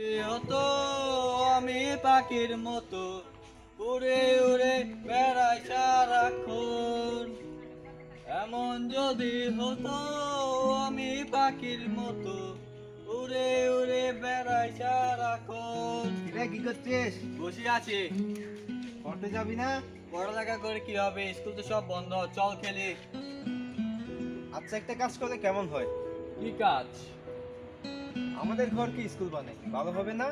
হতো আমি পাখির মতো। উড়ে উড়ে বেড়াই সারাক্ষণ। এমন যদি হতো আমি পাখির মতো। উড়ে উড়ে বেড়াই সারাক্ষণ। রে কি করছিস? বসে আছি। পড়তে যাবি না? পড়ালেখা করে কি হবে? স্কুল তো সব বন্ধ। চল খেলি। আচ্ছা একটা কাজ করলে কেমন হয়? কি কাজ? আমাদের ঘর কি স্কুল বানে ভালো হবে না?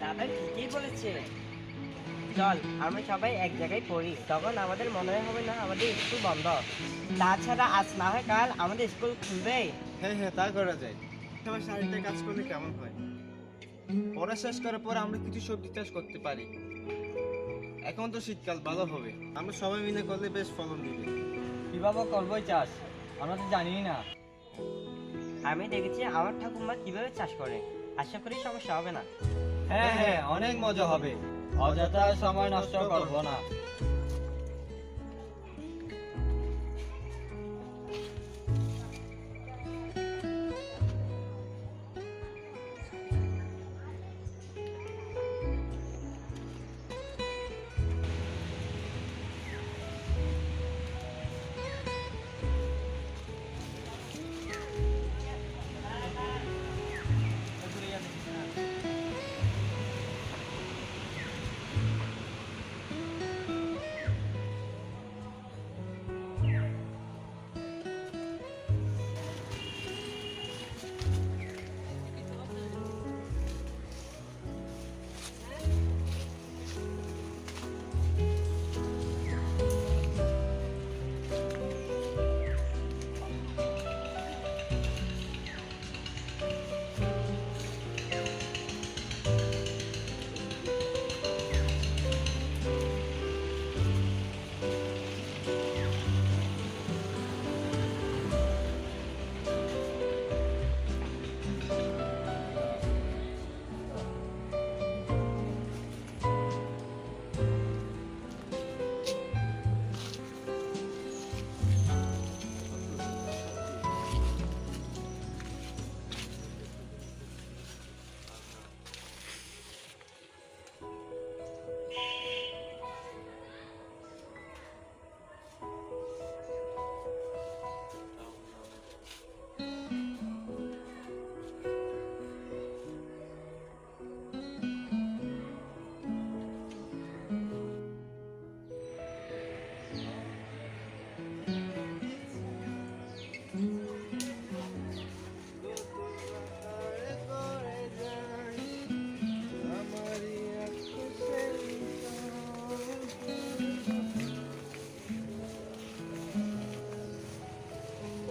দাদা ঠিকই বলেছে। চল আমরা সবাই এক জায়গায় পড়ি। তখন আমাদের মনে হবে না আমাদের স্কুল বন্ধ। তাছাড়া আজ না হয় কাল আমাদের স্কুল খুলবে। হ্যাঁ হ্যাঁ তা করা যায়। সবাই শাড়িতে কাজ করলে কেমন হয়? পড়া শেষ করার পর আমরা কিছু সবজি চাষ করতে পারি। এখন তো শীতকাল ভালো হবে। আমরা সবাই মিলে করলে বেশ ফলন দিবে। কীভাবে করবোই চাষ? আমরা তো জানি না। আমি দেখেছি আমার ঠাকুমা কীভাবে চাষ করে। আশা করি সমস্যা হবে না। হ্যাঁ হ্যাঁ অনেক মজা হবে। অযথা সময় নষ্ট করব না।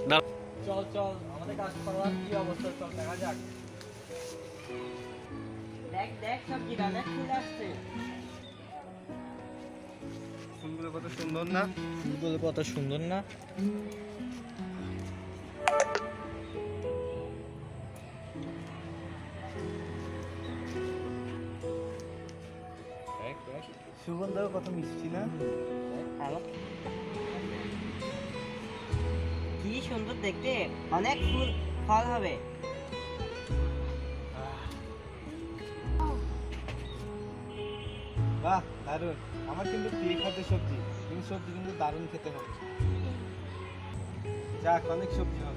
চল চল আমাদের কাজ করার কি অবস্থা? চল দেখা যাক। দেখ দেখ সবজি রান্না চলে আসছে। ফুলগুলো কত সুন্দর না? ফুলগুলো কত সুন্দর না। সুগন্ধ কত মিষ্টি না? হ্যালো কি সুন্দর দেখতে। অনেক ফুল, ফল হবে। বাহ, দারুণ। আমার কিন্তু প্রিয় খাদ্য সবজি। কিন্তু সবজি কিন্তু দারুণ খেতে হবে। যাক, অনেক সবজি হবে।